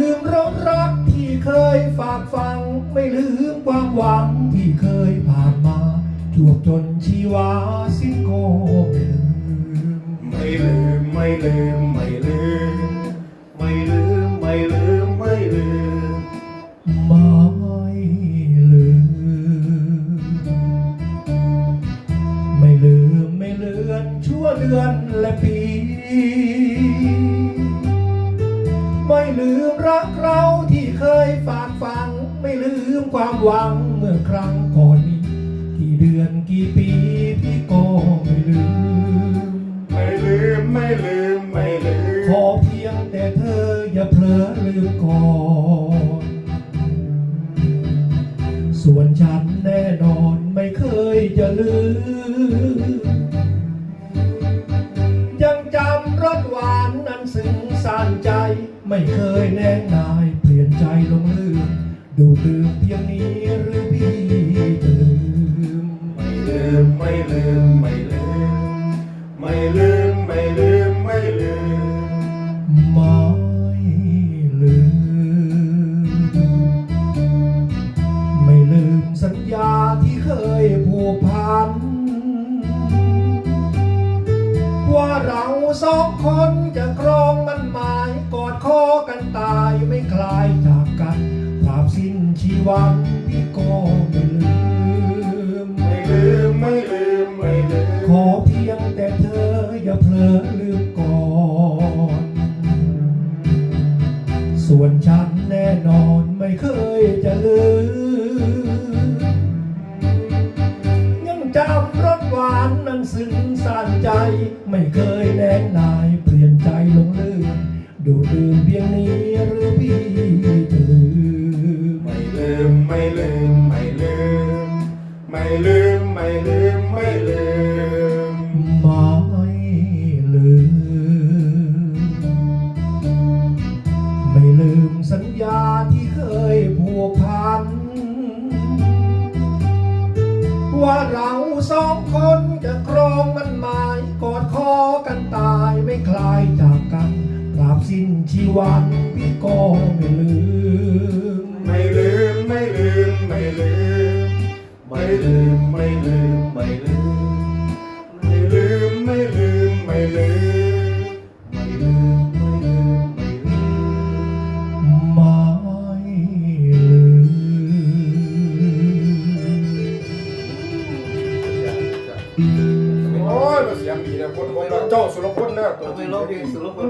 ลืมรกรักที่เคยฝากฟัง ไม่ลืมความหวังที่เคยผ่านมาจวบจนชีวาสิ้นโกลืมไม่ลืมไม่ลืมไม่ลืมไม่ลืมไม่ลืมไม่ลืมไม่ลืมไม่ลืมไม่เลือนชั่วเดือนและปี ความหวังเมื่อครั้งก่อนนี้ กี่เดือนกี่ปีพี่ก็ไม่ลืม ไม่ลืมไม่ลืมไม่ลืม ขอเพียงแต่เธออย่าเผลอลืมก่อน ส่วนฉันแน่นอนไม่เคยจะลืม ยังจำรสหวานนั้นซึ้งซ่านใจ ไม่เคยแน่นายเปลี่ยนใจลงลืม ดูตื่นเพียงนี้หรือพี่จะลืม ไม่ลืมไม่ลืมไม่ลืม ไม่ลืมไม่ลืมไม่ลืมไม่ลืม ไม่ลืมสัญญาที่เคยผูกพัน ว่าเราสองคนจะครองมันหมายกอดคอกันตายไม่คลายจ ชีวันพี่ก็ไม่ลืม ไม่ลืมไม่ลืมไม่ลืม ขอเพียงแต่เธออย่าเผลอลืมก่อน ส่วนฉันแน่นอนไม่เคยจะลืม ยังจำรสหวานนั้นซึ้งสั่นใจ ไม่เคยแนงนายเปลี่ยนใจลงลืม ดูดื่มเพียงนี้หรือพี่ ลืมไม่ลืม ไม่ลืมไม่ลืมไม่ลืมไม่ลืม ไม่ลืมสัญญาที่เคยผูกพัน ว่าเราสองคนจะครองมันหมายกอดคอกันตายไม่คลายจากกันตราบสิ้นชีวันพี่ก็ไม่ลืม ลืมไม่ลืมไม่ลืมไม่ลืมไม่ลืมโอ้ยเสียงดีนะคนของเราเจ้าสุรพลนะ ตัวจริงไปร้องเพลงสุรพล